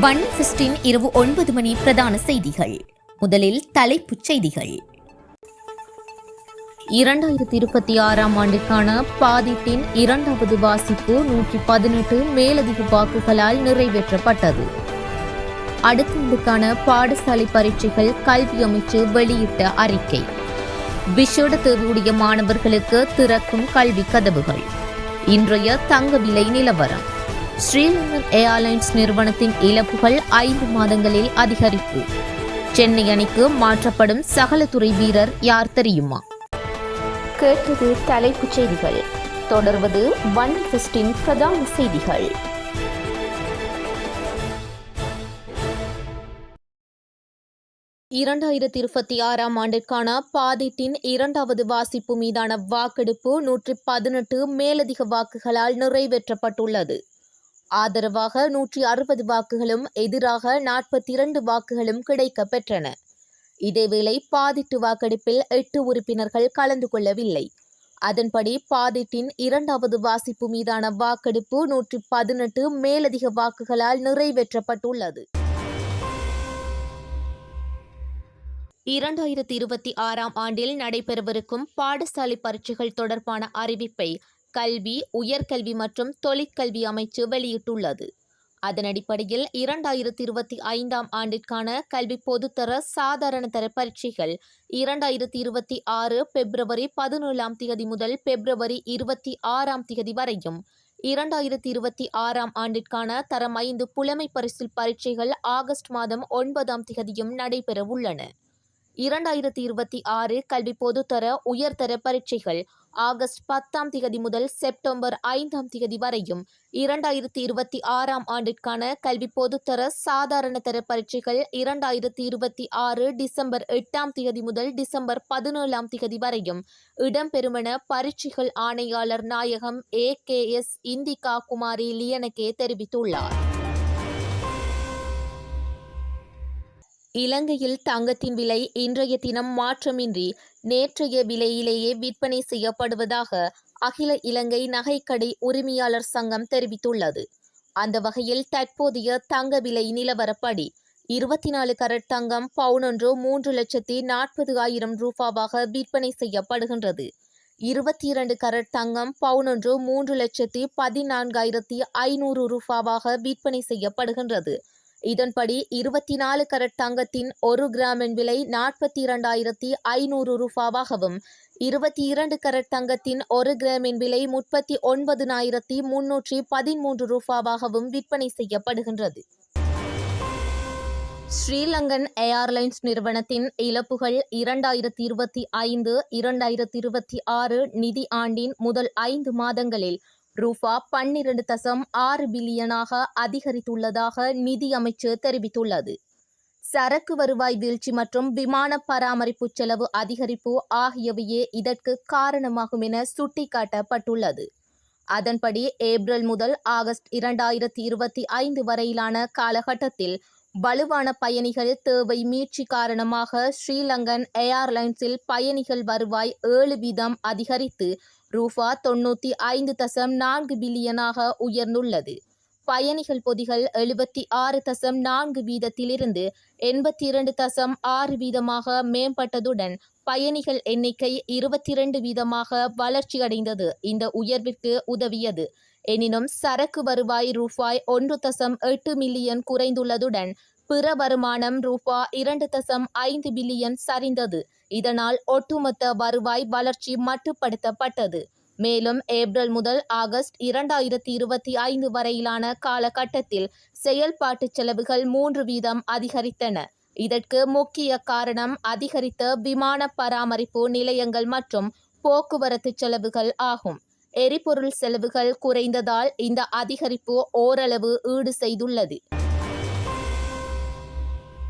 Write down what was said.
வன் sixteen இரவு ஒன்பது மணி பிரதான செய்திகள். முதலில் தலைப்புச் செய்திகள். இரண்டாயிரத்தி இருபத்தி ஆறாம் ஆண்டுக்கான பாதிப்பின் இரண்டாவது வாசிப்பு நூற்றி பதினெட்டு மேலதிக வாக்குகளால் நிறைவேற்றப்பட்டது. அடுத்த ஆண்டுக்கான பாடசாலை பரீட்சைகள் கல்வி அமைச்சு வெளியிட்ட அறிக்கை. விஷேட தேர்வுடைய மாணவர்களுக்கு திறக்கும் கல்வி கதவுகள். இன்றைய தங்க விலை நிலவரம். ஸ்ரீலங்கன் ஏர்லைன்ஸ் நிறுவனத்தின் இழப்புகள் ஐந்து மாதங்களில் அதிகரிப்பு. சென்னை அணிக்கு மாற்றப்படும் சகல துறை வீரர் யார் தெரியுமா? கேட்டது தலைப்புச் செய்திகள். தொடர்வது ஒன் பிஸ்டின் பிரதான செய்திகள். இரண்டாயிரத்தி இருபத்தி ஆறாம் ஆண்டிற்கான பாதிட்டின் இரண்டாவது வாசிப்பு மீதான வாக்கெடுப்பு நூற்றி பதினெட்டு மேலதிக வாக்குகளால் நிறைவேற்றப்பட்டுள்ளது. ஆதரவாக நூற்றி அறுபது வாக்குகளும் எதிராக நாற்பத்தி இரண்டு வாக்குகளும் கிடைக்கப் பெற்றன இதேவேளை பாதிட்டு வாக்கெடுப்பில் எட்டு உறுப்பினர்கள் கலந்து கொள்ளவில்லை. அதன்படி பாதிட்டின் இரண்டாவது வாசிப்பு மீதான வாக்கெடுப்பு நூற்றி பதினெட்டு மேலதிக வாக்குகளால் நிறைவேற்றப்பட்டுள்ளது. இரண்டாயிரத்தி இருபத்தி ஆறாம் ஆண்டில் நடைபெறவிருக்கும் பாடசாலை பரீட்சைகள் தொடர்பான அறிவிப்பை கல்வி உயர்கல்வி மற்றும் தொழிற்கல்வி அமைச்சு வெளியிட்டுள்ளது. அதன் அடிப்படையில் இரண்டாயிரத்தி இருபத்தி ஐந்தாம் ஆண்டிற்கான கல்வி பொதுத்தர சாதாரண தர பரீட்சைகள் இரண்டாயிரத்தி இருபத்தி ஆறு பிப்ரவரி பதினேழாம் தேதி முதல் பிப்ரவரி இருபத்தி ஆறாம் தேதி வரையும் இரண்டாயிரத்தி இருபத்தி ஆறாம் ஆண்டிற்கான தரம் ஐந்து புலமை பரிசில் பரீட்சைகள் ஆகஸ்ட் மாதம் ஒன்பதாம் தேதியும் நடைபெற உள்ளன இரண்டாயிரத்தி இருபத்தி ஆறு கல்வி பொதுத்தர உயர்தர பரீட்சைகள் ஆகஸ்ட் பத்தாம் திகதி முதல் செப்டம்பர் ஐந்தாம் திகதி வரையும் இரண்டாயிரத்தி இருபத்தி ஆறாம் ஆண்டிற்கான கல்வி பொதுத்தர சாதாரண தர பரீட்சைகள் இரண்டாயிரத்தி இருபத்தி ஆறு டிசம்பர் எட்டாம் திகதி முதல் டிசம்பர் பதினேழாம் திகதி வரையும் இடம்பெறுமென பரீட்சைகள் ஆணையாளர் நாயகம் A K S Indika Kumari Liyanage தெரிவித்துள்ளார். இலங்கையில் தங்கத்தின் விலை இன்றைய தினம் மாற்றமின்றி நேற்றைய விலையிலேயே விற்பனை செய்யப்படுவதாக அகில இலங்கை நகைக்கடை உரிமையாளர் சங்கம் தெரிவித்துள்ளது. அந்த வகையில் தற்போதைய தங்க விலை நிலவரப்படி இருபத்தி நாலு கரட் தங்கம் பவுனொன்று மூன்று லட்சத்தி நாற்பது ஆயிரம் ரூபாவாக விற்பனை செய்யப்படுகின்றது. இருபத்தி இரண்டு கரட் தங்கம் பவுனொன்று மூன்று லட்சத்தி பதினான்காயிரத்தி ஐநூறு ரூபாவாக விற்பனை செய்யப்படுகின்றது. இதன்படி இருபத்தி நாலு கரட் தங்கத்தின் ஒரு கிராமின் விலை நாற்பத்தி இரண்டாயிரத்தி ஐநூறு ரூபாவாகவும் இருபத்தி இரண்டு கரட் தங்கத்தின் ஒரு கிராமின் விலை முப்பத்தி ஒன்பதினாயிரத்தி முன்னூற்றி பதிமூன்று ரூபாவாகவும் விற்பனை செய்யப்படுகின்றது. ஸ்ரீலங்கன் ஏர்லைன்ஸ் நிறுவனத்தின் இழப்புகள் இரண்டாயிரத்தி இருபத்தி ஐந்து இரண்டாயிரத்தி இருபத்தி ஆறு நிதி ஆண்டின் முதல் ஐந்து மாதங்களில் ரூபா பன்னிரண்டு தசம் ஆறு பில்லியனாக அதிகரித்துள்ளதாக நிதி அமைச்சு தெரிவித்துள்ளது. சரக்கு வருவாய் வீழ்ச்சி மற்றும் விமான பராமரிப்பு செலவு அதிகரிப்பு ஆகியவையே இதற்கு காரணமாகும் என சுட்டிக்காட்டப்பட்டுள்ளது. அதன்படி ஏப்ரல் முதல் ஆகஸ்ட் இரண்டாயிரத்தி இருபத்தி ஐந்து வரையிலான காலகட்டத்தில் வலுவான பயணிகள் தேவை மீட்சி காரணமாக ஸ்ரீலங்கன் ஏர்லைன்ஸில் பயணிகள் வருவாய் ஏழு வீதம் அதிகரித்து ரூபா தொண்ணூற்றி ஐந்து தசம் நான்கு பில்லியனாக உயர்ந்துள்ளது. பயணிகள் பொதிகள் எழுபத்தி ஆறு தசம் நான்கு வீதத்திலிருந்து எண்பத்தி இரண்டு தசம் ஆறு வீதமாக மேம்பட்டதுடன் பயணிகள் எண்ணிக்கை இருபத்தி இரண்டு வீதமாக வளர்ச்சியடைந்தது. இந்த உயர்விற்கு உதவியது. எனினும் சரக்கு வருவாய் ரூபாய் ஒன்று தசம் எட்டு மில்லியன் குறைந்துள்ளதுடன் பிற வருமானம் ரூபா இரண்டு தசம் ஐந்து பில்லியன் சரிந்தது. இதனால் ஒட்டுமொத்த வருவாய் வளர்ச்சி மட்டுப்படுத்தப்பட்டது. மேலும் ஏப்ரல் முதல் ஆகஸ்ட் இரண்டாயிரத்தி இருபத்தி ஐந்து வரையிலான காலகட்டத்தில் செயல்பாட்டு செலவுகள் மூன்று வீதம் அதிகரித்தன. இதற்கு முக்கிய காரணம் அதிகரித்த விமான பராமரிப்பு நிலையங்கள் மற்றும் போக்குவரத்து செலவுகள் ஆகும். எரிபொருள் செலவுகள் குறைந்ததால் இந்த அதிகரிப்பு ஓரளவு ஈடு செய்துள்ளது.